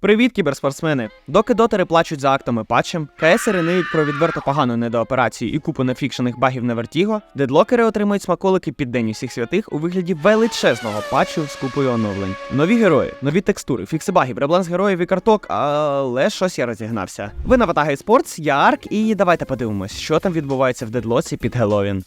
Привіт, кіберспортсмени! Доки дотери плачуть за актами патчем, КСери ниють про відверто погану недооперацію і купу нефікшених багів на вертіго, дедлокери отримують смаколики під День усіх святих у вигляді величезного патчу з купою оновлень. Нові герої, нові текстури, фікси багів, ребланс героїв і карток, але щось я розігнався. Ви на Ватага Спортс, я Арк, і давайте подивимось, що там відбувається в дедлоці під Геловін.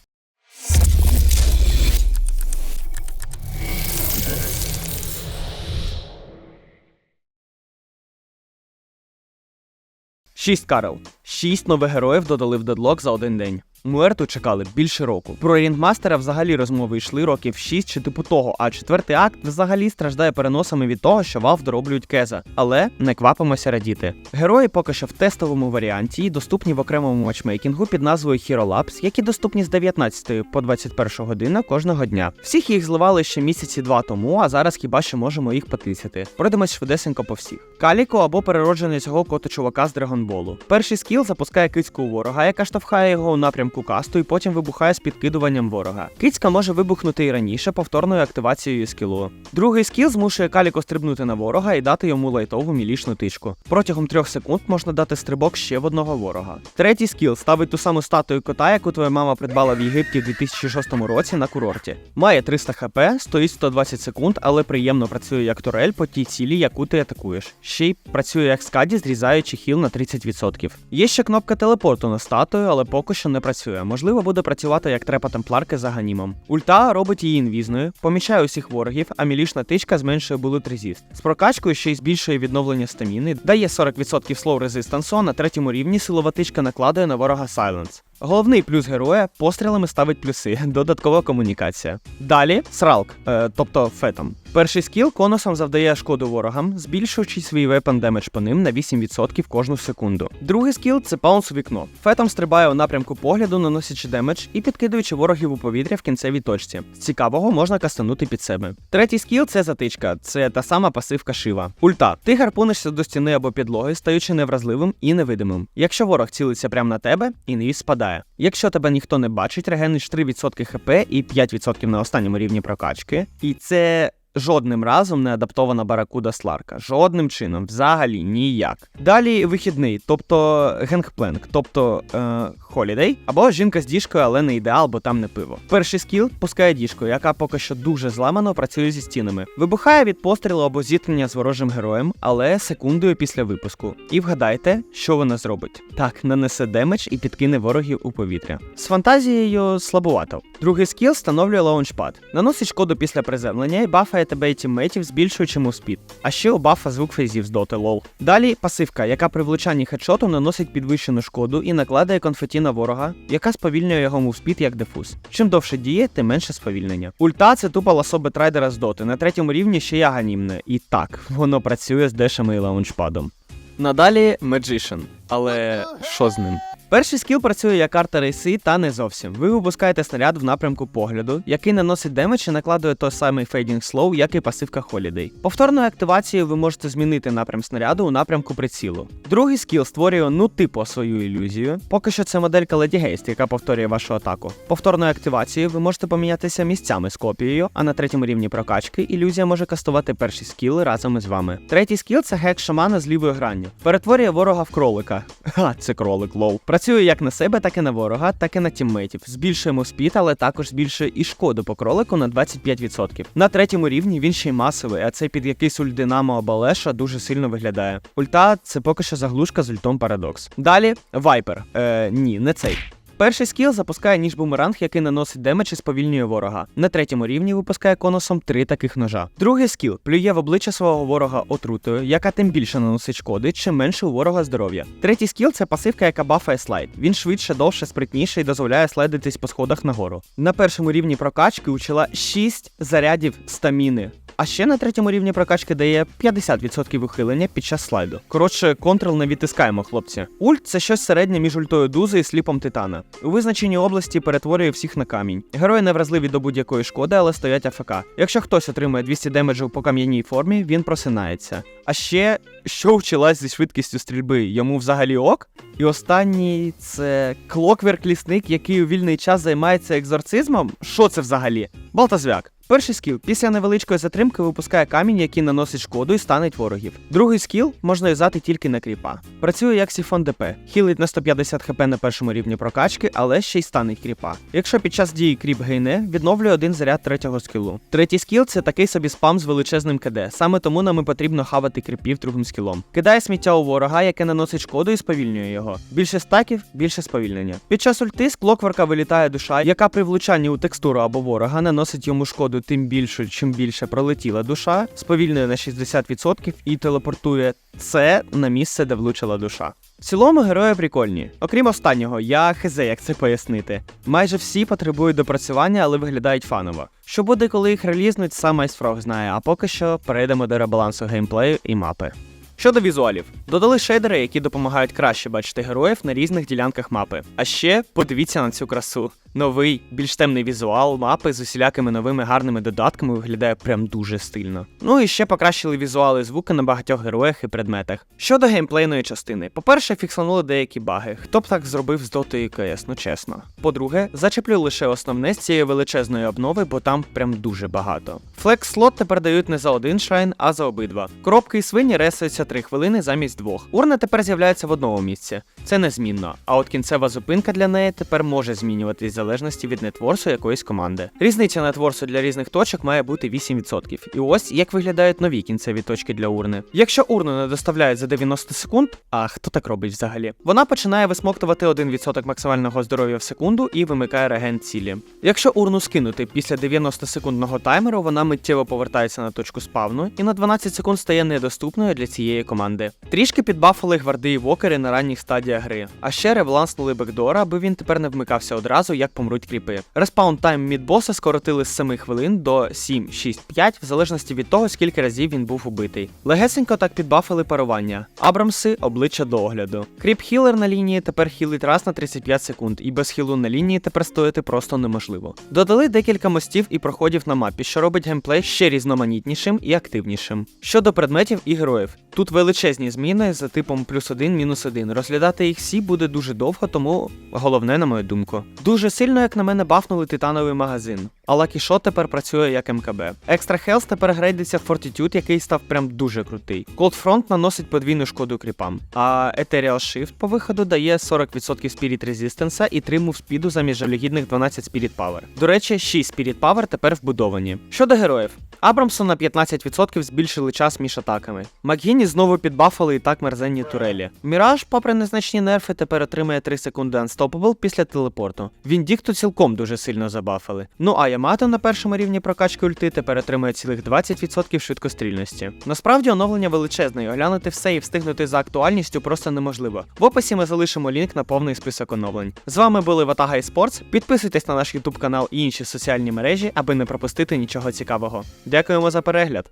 Шість карел. Шість нових героїв додали в дедлок за один день. Муерту чекали більше року. Про рінгмастера взагалі розмови йшли років 6 чи типу того, а четвертий акт взагалі страждає переносами від того, що Valve дороблюють кеза. Але не квапимося радіти. Герої поки що в тестовому варіанті і доступні в окремому матчмейкінгу під назвою Hero Labs, які доступні з 19 по 21 година кожного дня. Всіх їх зливали ще місяці два тому, а зараз хіба що можемо їх потисяти. Пройдемось швидесенько по всіх. Каліко або перероджений цього кота чувака з Драгонболу. Перший скіл запускає кицьку ворога, яка штовхає його у напрямку касту і потім вибухає з підкидуванням ворога. Кицька може вибухнути і раніше повторною активацією скілу. Другий скіл змушує Каліко стрибнути на ворога і дати йому лайтову мілішну тичку. Протягом трьох секунд можна дати стрибок ще в одного ворога. Третій скіл ставить ту саму статую кота, яку твоя мама придбала в Єгипті в 2006 році на курорті. Має 300 хп, стоїть 120 секунд, але приємно працює як турель по тій цілі, яку ти атакуєш. Ще й працює як скаді, зрізаючи хіл на 30%. Є ще кнопка телепорту на статую, але поки що не працює. Можливо, буде працювати як трепа темпларки за ганімом. Ульта робить її інвізною, помічає усіх ворогів, а мілішна тичка зменшує булут резіст. З прокачкою ще й збільшує відновлення стаміни, дає 40% слоу резистансу, а на третьому рівні силова тичка накладує на ворога Silence. Головний плюс героя пострілами ставить плюси, додаткова комунікація. Далі сралк, е, тобто фетом. Перший скіл конусом завдає шкоду ворогам, збільшуючи свій вепен демедж по ним на 8% кожну секунду. Другий скіл це паунс у вікно. Фетом стрибає у напрямку погляду, наносячи демедж і підкидуючи ворогів у повітря в кінцевій точці. З цікавого можна кастанути під себе. Третій скіл це затичка, це та сама пасивка шива. Ульта. Ти гарпунишся до стіни або підлоги, стаючи невразливим і невидимим. Якщо ворог цілиться прямо на тебе, інвіз спадає. Якщо тебе ніхто не бачить, регениш 3% хп і 5% на останньому рівні прокачки. І це. Жодним разом не адаптована баракуда Сларка. Жодним чином, взагалі ніяк. Далі вихідний, тобто генгпленк, тобто е, холідей, або жінка з діжкою, але не ідеал, бо там не пиво. Перший скіл пускає діжку, яка поки що дуже зламано працює зі стінами. Вибухає від пострілу або зіткнення з ворожим героєм, але секундою після випуску. І вгадайте, що вона зробить. Так, нанесе демедж і підкине ворогів у повітря. З фантазією слабувато. Другий скіл встановлює лаунчпад. Наносить шкоду після приземлення і бафає тебе і тіммейтів, збільшуючи му спід. А ще у бафа звук фейзів з доти лол. Далі пасивка, яка при влучанні хедшоту наносить підвищену шкоду і накладає конфеті на ворога, яка сповільнює його мувспід як дефуз. Чим довше діє, тим менше сповільнення. Ульта це тупа ласоби трайдера з доти. На третьому рівні ще я ганімне. І так, воно працює з дешами і лаунчпадом. Надалі Magician. Але що з ним? Перший скіл працює як карта рейси, та не зовсім. Ви випускаєте снаряд в напрямку погляду, який наносить демедж і накладує той самий фейдінг слоу, як і пасивка Holiday. Повторною активацією ви можете змінити напрям снаряду у напрямку прицілу. Другий скіл створює ну типу свою ілюзію. Поки що це моделька Lady Haste, яка повторює вашу атаку. Повторною активацією ви можете помінятися місцями з копією, а на третьому рівні прокачки ілюзія може кастувати перший скіл разом із вами. Третій скіл це гек шамана з лівою гранню. Перетворює ворога в кролика. Ха, це кролик лоу. Працює як на себе, так і на ворога, так і на тіммейтів. Збільшуємо спід, але також збільшує і шкоду по кролику на 25%. На третьому рівні він ще й масовий, а цей під якийсь ульт Динамо або Леша дуже сильно виглядає. Ульта це поки що заглушка з ультом Парадокс. Далі Вайпер. Е, ні, не цей. Перший скіл запускає ніж бумеранг, який наносить демедж і сповільнює ворога. На третьому рівні випускає конусом три таких ножа. Другий скіл плює в обличчя свого ворога отрутою, яка тим більше наносить шкоди, чим менше у ворога здоров'я. Третій скіл це пасивка, яка бафає слайд. Він швидше, довше, спритніше і дозволяє слайдитись по сходах нагору. На першому рівні прокачки учила 6 зарядів стаміни. А ще на третьому рівні прокачки дає 50% ухилення під час слайду. Коротше, контрол не відтискаємо, хлопці. Ульт це щось середнє між ультою дузи і сліпом титана. У визначеній області перетворює всіх на камінь. Герої не вразливі до будь-якої шкоди, але стоять АФК. Якщо хтось отримує 200 демеджів по кам'яній формі, він просинається. А ще що вчилась зі швидкістю стрільби, йому взагалі ок. І останній це клокверк лісник, який у вільний час займається екзорцизмом. Що це взагалі? Балтазвяк. Перший скіл після невеличкої затримки випускає камінь, який наносить шкоду і станить ворогів. Другий скіл можна юзати тільки на кріпа. Працює як сіфон ДП, хілить на 150 хп на першому рівні прокачки, але ще й станить кріпа. Якщо під час дії кріп гейне, відновлює один заряд третього скілу. Третій скіл це такий собі спам з величезним КД. Саме тому нам і потрібно хавати кріпів другим скілом. Кидає сміття у ворога, яке наносить шкоду і сповільнює його. Більше стаків, більше сповільнення. Під час ульти з клокворка вилітає душа, яка при влучанні у текстуру або ворога наносить йому шкоду тим більше, чим більше пролетіла душа, сповільнює на 60% і телепортує це на місце, де влучила душа. В цілому герої прикольні. Окрім останнього, я хз, як це пояснити. Майже всі потребують допрацювання, але виглядають фаново. Що буде, коли їх релізнуть, сам Айсфрог знає, а поки що перейдемо до ребалансу геймплею і мапи. Щодо візуалів, додали шейдери, які допомагають краще бачити героїв на різних ділянках мапи. А ще подивіться на цю красу. Новий, більш темний візуал мапи з усілякими новими гарними додатками виглядає прям дуже стильно. Ну і ще покращили візуали звуки на багатьох героях і предметах. Щодо геймплейної частини, по-перше, фіксанули деякі баги. Хто б так зробив з Dota і CS, ну чесно. По-друге, зачеплю лише основне з цієї величезної обнови, бо там прям дуже багато. Флекс слот тепер дають не за один шрайн, а за обидва. Коробки і свині ресуються 3 хвилини замість двох. Урна тепер з'являється в одному місці. Це незмінно. А от кінцева зупинка для неї тепер може змінюватись залежності від нетворсу якоїсь команди. Різниця нетворсу для різних точок має бути 8%. І ось як виглядають нові кінцеві точки для урни. Якщо урну не доставляють за 90 секунд, а хто так робить взагалі? Вона починає висмоктувати 1% максимального здоров'я в секунду і вимикає реген цілі. Якщо урну скинути після 90 секундного таймеру, вона миттєво повертається на точку спавну і на 12 секунд стає недоступною для цієї команди. Трішки підбафали гварди і вокери на ранніх стадіях гри. А ще ребаланснули бекдора, аби він тепер не вмикався одразу, як помруть кріпи. Респаун тайм мідбоса скоротили з 7 хвилин до 7, 6, 5, в залежності від того, скільки разів він був убитий. Легесенько так підбафили парування. Абрамси обличчя до огляду. Кріп хілер на лінії тепер хілить раз на 35 секунд, і без хілу на лінії тепер стояти просто неможливо. Додали декілька мостів і проходів на мапі, що робить геймплей ще різноманітнішим і активнішим. Щодо предметів і героїв, тут величезні зміни за типом плюс 1, мінус 1. Розглядати їх всі буде дуже довго, тому головне, на мою думку. Дуже сильно, як на мене, бафнули титановий магазин. А Lucky Shot тепер працює як МКБ. Extra Health тепер грейдиться в Fortitude, який став прям дуже крутий. Cold Front наносить подвійну шкоду кріпам. А Ethereal Shift по виходу дає 40% Spirit Resistance і 3 мув спіду замість жалюгідних 12 Spirit Power. До речі, 6 Spirit Power тепер вбудовані. Щодо героїв. Абрамсу на 15% збільшили час між атаками. Макгіні знову підбафали і так мерзенні турелі. Міраж, попри незначні нерфи, тепер отримує 3 секунди Unstoppable після телепорту. Віндікту цілком дуже сильно забафали. Ну а Ямато на першому рівні прокачки ульти тепер отримує цілих 20% швидкострільності. Насправді оновлення величезне, і оглянути все і встигнути за актуальністю просто неможливо. В описі ми залишимо лінк на повний список оновлень. З вами були Ватага і Спортс. Підписуйтесь на наш YouTube канал і інші соціальні мережі, аби не пропустити нічого цікавого. Дякуємо за перегляд!